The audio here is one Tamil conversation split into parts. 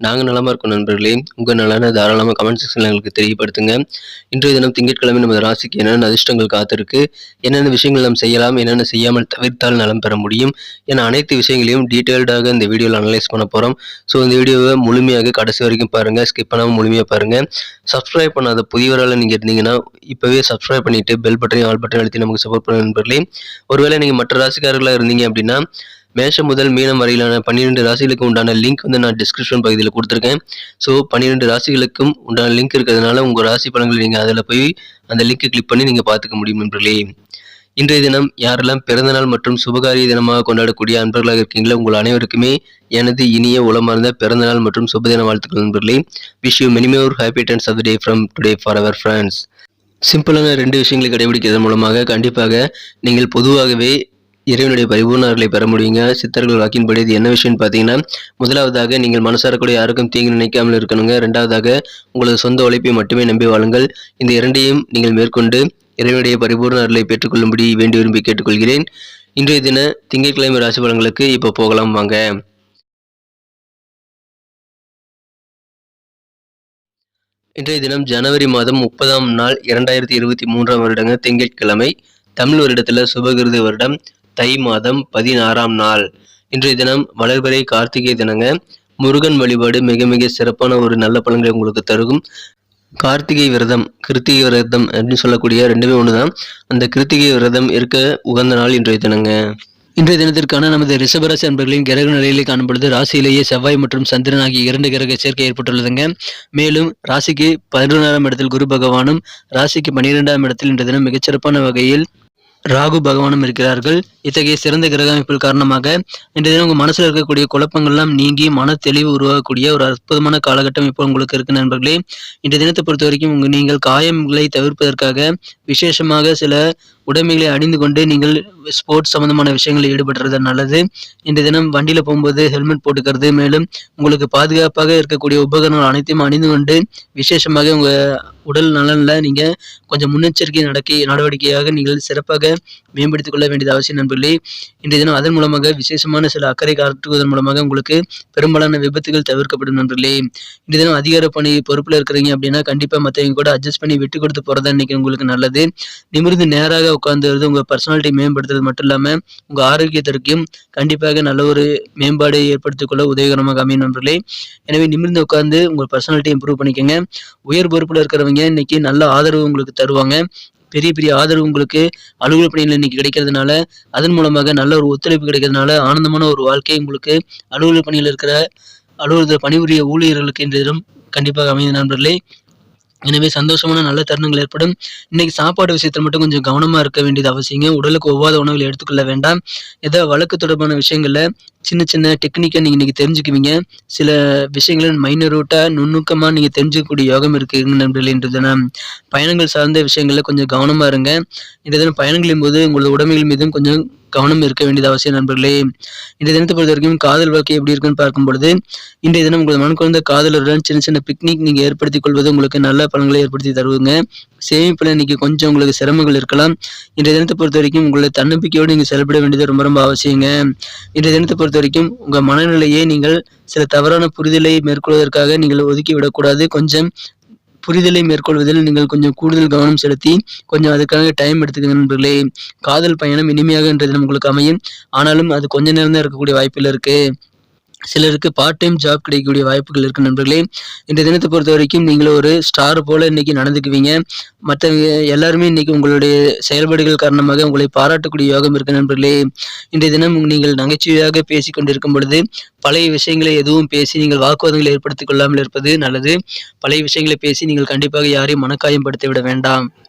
நாங்கள் நலமாக இருக்கோம் நண்பர்களே. உங்கள் நலனை தாராளமாக கமெண்ட் செக்ஷனில் எங்களுக்கு தெரியப்படுத்துங்க. இன்றைய தினம் திங்கட்கிழமை நமது ராசிக்கு என்னென்ன அதிர்ஷ்டங்கள் காத்திருக்கு என்னென்ன விஷயங்கள் நாம் செய்யலாம் என்னென்ன செய்யாமல் தவிர்த்தால் நலம் பெற முடியும் என அனைத்து விஷயங்களையும் டீட்டெயில்டாக இந்த வீடியோவில் அனலைஸ் பண்ண போகிறோம் ஸோ இந்த வீடியோவை முழுமையாக கடைசி வரைக்கும் பாருங்கள் ஸ்கிப் பண்ணாமல் முழுமையாக பாருங்கள் சப்ஸ்கிரைப் பண்ணாத புதியவரால் நீங்கள் இருந்தீங்கன்னா இப்போவே சப்ஸ்கிரைப் பண்ணிவிட்டு பெல் பட்டனையும் ஆல் பட்டனையும் அழுத்தி நமக்கு சப்போர்ட் பண்ண நண்பர்களே. ஒருவேளை நீங்கள் மற்ற ராசிக்காரர்களாக இருந்தீங்க அப்படின்னா மேஷம் முதல் மீனம் வரையிலான பன்னிரெண்டு ராசிகளுக்கு உண்டான லிங்க் வந்து நான் டிஸ்கிரிப்ஷன் பகுதியில் கொடுத்துருக்கேன். ஸோ பன்னிரெண்டு ராசிகளுக்கும் உண்டான லிங்க் இருக்கிறதுனால உங்கள் ராசி பலன்களை நீங்கள் அதில் போய் அந்த லிங்க்கை கிளிக் பண்ணி நீங்கள் பார்த்துக்க முடியும் நண்பர்களே. இன்றைய தினம் யாரெல்லாம் பிறந்தநாள் மற்றும் சுபகாரிய தினமாக கொண்டாடக்கூடிய அன்பர்களாக இருக்கீங்களோ உங்கள் அனைவருக்குமே எனது இனிய உளமார்ந்த பிறந்தநாள் மற்றும் சுபதின வாழ்த்துக்கள் நண்பர்களே. Wish you many more happy tens of the day from today for our friends சிம்பிளான ரெண்டு விஷயங்களை கடைபிடிக்கிறது மூலமாக கண்டிப்பாக நீங்கள் பொதுவாகவே இறைவனுடைய பரிபூர்ணர்களை பெற முடியுங்க. சித்தர்கள் வாக்கின்படி இது என்ன விஷயம்னு பார்த்தீங்கன்னா முதலாவதாக நீங்கள் மனசாரக்கூடிய யாருக்கும் தீங்கு நினைக்காமல் இருக்கணுங்க. ரெண்டாவதாக உங்களது சொந்த உழைப்பை மட்டுமே நம்பி வாழுங்கள். இந்த இரண்டையும் நீங்கள் மேற்கொண்டு இறைவனுடைய பரிபூர்ண அருளை பெற்றுக்கொள்ளும்படி வேண்டி விரும்பி கேட்டுக்கொள்கிறேன். இன்றைய தின திங்கட்கிழமை ராசி பலன்களுக்கு இப்போ போகலாம் வாங்க. இன்றைய தினம் ஜனவரி மாதம் முப்பதாம் நாள் இரண்டாயிரத்தி இருபத்தி மூன்றாம் வருடங்க திங்கட்கிழமை. தமிழ் வருடத்தில் சுபகிருது வருடம். தை மாதம் பதினாறாம் நாள். இன்றைய தினம் வளர்பிறை கார்த்திகை தினங்க முருகன் வழிபாடு மிக மிக சிறப்பான ஒரு நல்ல பலன்களை உங்களுக்கு தருகும். கார்த்திகை விரதம் கிருத்திகை விரதம் அப்படின்னு சொல்லக்கூடிய ரெண்டுமே ஒன்று தான் அந்த கிருத்திகை விரதம் இருக்க உகந்த நாள் இன்றைய தினங்க. இன்றைய தினத்திற்கான நமது ரிஷபராசி அன்பர்களின் கிரக நிலையிலே காணப்படுது. ராசியிலேயே செவ்வாய் மற்றும் சந்திரன் ஆகிய இரண்டு கிரக சேர்க்கை ஏற்பட்டுள்ளதுங்க. மேலும் ராசிக்கு பதினொன்றாம் இடத்தில் குரு பகவானும் ராசிக்கு பன்னிரெண்டாம் இடத்தில் இன்றைய தினம் மிகச்சிறப்பான வகையில் ராகு பகவானும் இருக்கிறார்கள். இத்தகைய சிறந்த கிரக அமைப்பில் காரணமாக இன்றைய தினம் உங்கள் மனசில் இருக்கக்கூடிய குழப்பங்கள்லாம் நீங்கி மன தெளிவு உருவாகக்கூடிய ஒரு அற்புதமான காலகட்டம் இப்போ உங்களுக்கு இருக்கு நண்பர்களே. இன்றைய தினத்தை பொறுத்த வரைக்கும் உங்கள் நீங்கள் காயங்களை தவிர்ப்பதற்காக விசேஷமாக சில உடைமைகளை அணிந்து கொண்டு நீங்கள் ஸ்போர்ட்ஸ் சம்பந்தமான விஷயங்களில் ஈடுபடுறது நல்லது. இன்றைய தினம் வண்டியில் போகும்போது ஹெல்மெட் போட்டுக்கிறது. மேலும் உங்களுக்கு பாதுகாப்பாக இருக்கக்கூடிய உபகரணங்கள் அனைத்தையும் அணிந்து கொண்டு விசேஷமாக உங்கள் உடல் நலனில் நீங்கள் கொஞ்சம் முன்னெச்சரிக்கை நடக்கை நடவடிக்கையாக நீங்கள் சிறப்பாக மேம்படுத்திக் கொள்ள வேண்டியது அவசியம் நண்பர்களே. இன்றைய தினம் அதன் மூலமாக விசேஷமான சில அக்கறை காட்டுவதன் மூலமாக உங்களுக்கு பெரும்பாலான விபத்துகள் தவிர்க்கப்படும் நண்பர்களே. இன்றைய தினம் அதிகார பணி பொறுப்பில் இருக்கிறீங்க அப்படின்னா கண்டிப்பாக மற்றவங்க கூட அட்ஜஸ்ட் பண்ணி விட்டு கொடுத்து போகிறதா இன்றைக்கி உங்களுக்கு நல்லது. நிமிர்ந்து நேராக உட்காந்துருது உங்கள் பர்சனாலிட்டி மேம்படுத்துறது மட்டும் இல்லாமல் உங்கள் ஆரோக்கியத்திற்கும் கண்டிப்பாக நல்ல ஒரு மேம்பாடு ஏற்படுத்திக் கொள்ள உதவிகரமாக அமையும் நண்பர்களே. எனவே நிமிர்ந்து உட்காந்து உங்கள் பர்சனாலிட்டி இம்ப்ரூவ் பண்ணிக்கோங்க. உயர் பொறுப்பில் இருக்கிறவங்க இன்னைக்கு நல்ல ஆதரவு உங்களுக்கு தருவாங்க. பெரிய பெரிய ஆதரவு உங்களுக்கு அலுவலக பணியில் இன்னைக்கு கிடைக்கிறதுனால அதன் மூலமாக நல்ல ஒரு ஒத்துழைப்பு கிடைக்கிறதுனால ஆனந்தமான ஒரு வாழ்க்கை உங்களுக்கு அலுவலக பணியில் இருக்கிற அலுவலகத்தில் பணிபுரிய ஊழியர்களுக்கு இன்றைய தினம் கண்டிப்பாக அமைந்த நண்பர்களே. எனவே சந்தோஷமான நல்ல தருணங்கள் ஏற்படும். இன்னைக்கு சாப்பாடு விஷயத்தில் மட்டும் கொஞ்சம் கவனமாக இருக்க வேண்டியது அவசியங்க உடலுக்கு ஒவ்வாத உணவுகளை எடுத்துக்கொள்ள வேண்டாம். ஏதாவது வழக்கு தொடர்பான விஷயங்களில் சின்ன சின்ன டெக்னிக்கை நீங்கள் இன்றைக்கி தெரிஞ்சுக்குவீங்க. சில விஷயங்களை மைனர் ரூட்டாக நுணுக்கமாக நீங்கள் தெரிஞ்சுக்கக்கூடிய யோகம் இருக்குது நண்பர்களே பயணங்கள் சார்ந்த விஷயங்களில் கொஞ்சம் கவனமாக இருங்க. இன்றைய பயணங்களின் போது உங்களது உடைமைகள் மீதும் கொஞ்சம் கவனம் இருக்க வேண்டியது அவசியம் நண்பர்களே. இன்றைய தினத்தை பொறுத்த வரைக்கும் காதல் வாழ்க்கை எப்படி இருக்குன்னு பார்க்கும் பொழுது இன்றைய தினம் உங்களது மன குழந்த காதலருடன் சின்ன சின்ன பிக்னிக் நீங்கள் ஏற்படுத்திக் கொள்வது உங்களுக்கு நல்ல பலன்களை ஏற்படுத்தி தருவங்க சேமிப்பில் இன்னைக்கு கொஞ்சம் உங்களுக்கு சிரமங்கள் இருக்கலாம். இன்றைய தினத்தை பொறுத்த வரைக்கும் உங்களை தன்னம்பிக்கையோடு நீங்கள் செயல்பட வேண்டியது ரொம்ப ரொம்ப அவசியங்க. இன்றைய தினத்தை பொறுத்த வரைக்கும் உங்கள் மனநிலையை நீங்கள் சில தவறான புரிதலை மேற்கொள்வதற்காக நீங்கள் ஒதுக்கி விடக்கூடாது. கொஞ்சம் புரிதலை மேற்கொள்வதில் நீங்கள் கொஞ்சம் கூடுதல் கவனம் செலுத்தி கொஞ்சம் அதுக்காக டைம் எடுத்துக்கங்க நண்பர்களே. காதல் பயணம் இனிமையாக இன்றைய உங்களுக்கு அமையும். ஆனாலும் அது கொஞ்ச நேரம் தான் இருக்கக்கூடிய வாய்ப்பில் இருக்கு. சிலருக்கு பார்ட் டைம் ஜாப் கிடைக்கக்கூடிய வாய்ப்புகள் இருக்கு நண்பர்களே. இந்த தினத்தை பொறுத்த வரைக்கும் நீங்கள் ஒரு ஸ்டார் போல இன்னைக்கு நடந்துக்குவீங்க. மற்ற எல்லாருமே இன்னைக்கு உங்களுடைய செயல்பாடுகள் காரணமாக உங்களை பாராட்டக்கூடிய யோகம் இருக்கு நண்பர்களே. இன்றைய தினம் நீங்கள் நகைச்சுவையாக பேசி கொண்டிருக்கும் பொழுது பழைய விஷயங்களை எதுவும் பேசி நீங்கள் வாக்குவாதங்களை ஏற்படுத்திக் கொள்ளாமல் இருப்பது நல்லது. பழைய விஷயங்களை பேசி நீங்கள் கண்டிப்பாக யாரையும் மனக்காயம் விட வேண்டாம்.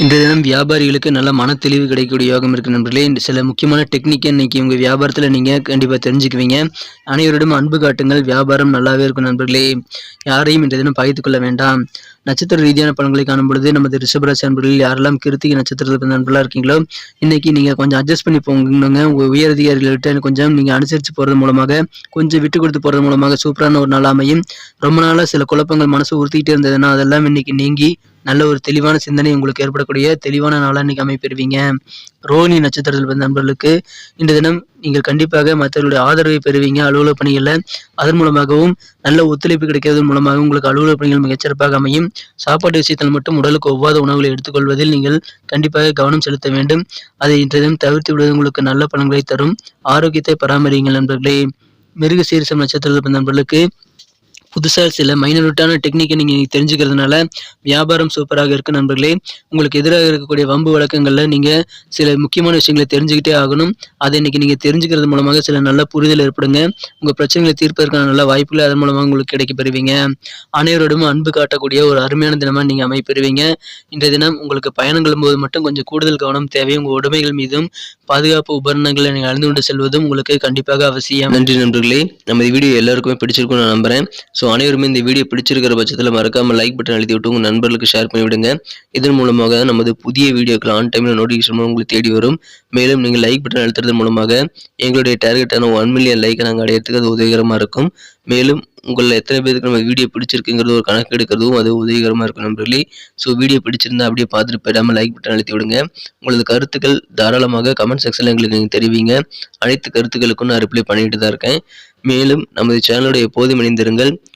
இன்றைய தினம் வியாபாரிகளுக்கு நல்ல மன தெளிவு கிடைக்கக்கூடிய யோகம் இருக்கு நண்பர்களே. இந்த சில முக்கியமான டெக்னிக்கை இன்னைக்கு உங்கள் வியாபாரத்தில் நீங்கள் கண்டிப்பாக தெரிஞ்சுக்குவீங்க. அனைவரிடம் அன்பு காட்டுங்கள். வியாபாரம் நல்லாவே இருக்கும் நண்பர்களே. யாரையும் இன்றைய தினம் பகிர்ந்து கொள்ள வேண்டாம். நட்சத்திர ரீதியான பலன்களை காணும் பொழுது நமது ரிஷபராசி நண்பர்கள் யாரெல்லாம் கிருத்திகை நட்சத்திரத்தில் நண்பர்களாக இருக்கீங்களோ இன்னைக்கு நீங்கள் கொஞ்சம் அட்ஜஸ்ட் பண்ணி போங்க உங்கள் உயரதிகாரிகள்கிட்ட கொஞ்சம் நீங்கள் அனுசரித்து போகிறது மூலமாக கொஞ்சம் விட்டு கொடுத்து போகிறது மூலமாக சூப்பரான ஒரு நாள் அமையும். ரொம்ப நாளாக சில குழப்பங்கள் மனசு உறுத்திக்கிட்டே இருந்ததுன்னா அதெல்லாம் இன்னைக்கு நீங்கி நல்ல ஒரு தெளிவான சிந்தனை உங்களுக்கு ஏற்படக்கூடிய தெளிவான நாளாக இன்னைக்கு அமைப்பெறுவீங்க. ரோஹிணி நட்சத்திரத்தில் பிறந்த நண்பர்களுக்கு இந்த தினம் நீங்கள் கண்டிப்பாக மற்றவர்களுடைய ஆதரவை பெறுவீங்க அலுவலக பணிகளில். அதன் மூலமாகவும் நல்ல ஒத்துழைப்பு கிடைக்கிறது மூலமாக உங்களுக்கு அலுவலக பணிகள் மிகச்சிறப்பாக அமையும். சாப்பாட்டு விஷயத்தில் மட்டும் உடலுக்கு ஒவ்வாத உணவுகளை எடுத்துக்கொள்வதில் நீங்கள் கண்டிப்பாக கவனம் செலுத்த வேண்டும். அதை இன்றைய தினம் தவிர்த்து விடுவது உங்களுக்கு நல்ல பலன்களை தரும். ஆரோக்கியத்தை பராமரிங்கள் நண்பர்களே. மிருக சீரிசம் நட்சத்திரத்தில் பிறந்த நண்பர்களுக்கு புதுசாக சில மைனரூட்டான டெக்னிக்கை நீங்கள் தெரிஞ்சுக்கிறதுனால வியாபாரம் சூப்பராக இருக்குது நண்பர்களே. உங்களுக்கு எதிராக இருக்கக்கூடிய வம்பு வழக்கங்களில் நீங்கள் சில முக்கியமான விஷயங்களை தெரிஞ்சுக்கிட்டே ஆகணும். அதை இன்னைக்கு நீங்கள் தெரிஞ்சுக்கிறது மூலமாக சில நல்ல புரிதல் ஏற்படுங்க. உங்கள் பிரச்சனைகளை தீர்ப்பதற்கான நல்ல வாய்ப்புகள் அதன் மூலமாக உங்களுக்கு கிடைக்க பெறுவீங்க அனைவரோடும் அன்பு காட்டக்கூடிய ஒரு அருமையான தினமாக நீங்கள் அமைப்பெறுவீங்க. இன்றைய தினம் உங்களுக்கு பயணங்களும் போது மட்டும் கொஞ்சம் கூடுதல் கவனம் தேவை. உங்கள் உடைமைகள் மீதும் பாதுகாப்பு உபகரணங்களை நீங்கள் அழிந்து கொண்டு செல்வதும் உங்களுக்கு கண்டிப்பாக அவசியம். நன்றி நண்பர்களே. நமது வீடியோ எல்லாருக்குமே பிடிச்சிருக்கும்னு நான் நம்புறேன். ஸோ அனைவருமே இந்த வீடியோ பிடிச்சிருக்கிற பட்சத்தில் மறக்காமல் லைக் பட்டன் அழுத்தி விட்டு உங்கள் நண்பர்களுக்கு ஷேர் பண்ணிவிடுங்க இதன் மூலமாக நமது புதிய வீடியோக்கள் ஆன் டைமில் நோட்டிஃபிகேஷன் உங்களுக்கு தேடி வரும். மேலும் நீங்கள் லைக் பட்டன் அழுத்துறது மூலமாக எங்களுடைய டார்கெட்டான ஒன் மில்லியன் லைக்கை நாங்கள் அடையிறதுக்கு அது உதவிகரமாக இருக்கும். மேலும் உங்களில் எத்தனை பேருக்கு நம்ம வீடியோ பிடிச்சிருக்குங்கிறது ஒரு கணக்கு எடுக்கிறதும் அது உதவிகரமாக இருக்கும் நண்பர்களே. ஸோ வீடியோ பிடிச்சிருந்தா அப்படியே பார்த்துட்டு போயிடாமல் லைக் பட்டன் அழுத்தி விடுங்க. உங்களது கருத்துக்கள் தாராளமாக கமெண்ட் செக்ஷனில் எங்களுக்கு நீங்கள் தெரிவிங்க. அனைத்து கருத்துக்களுக்கும் நான் ரிப்ளை பண்ணிட்டு தான் இருக்கேன். மேலும் நமது சேனலுடைய எப்போதும் இணைந்திருங்கள்.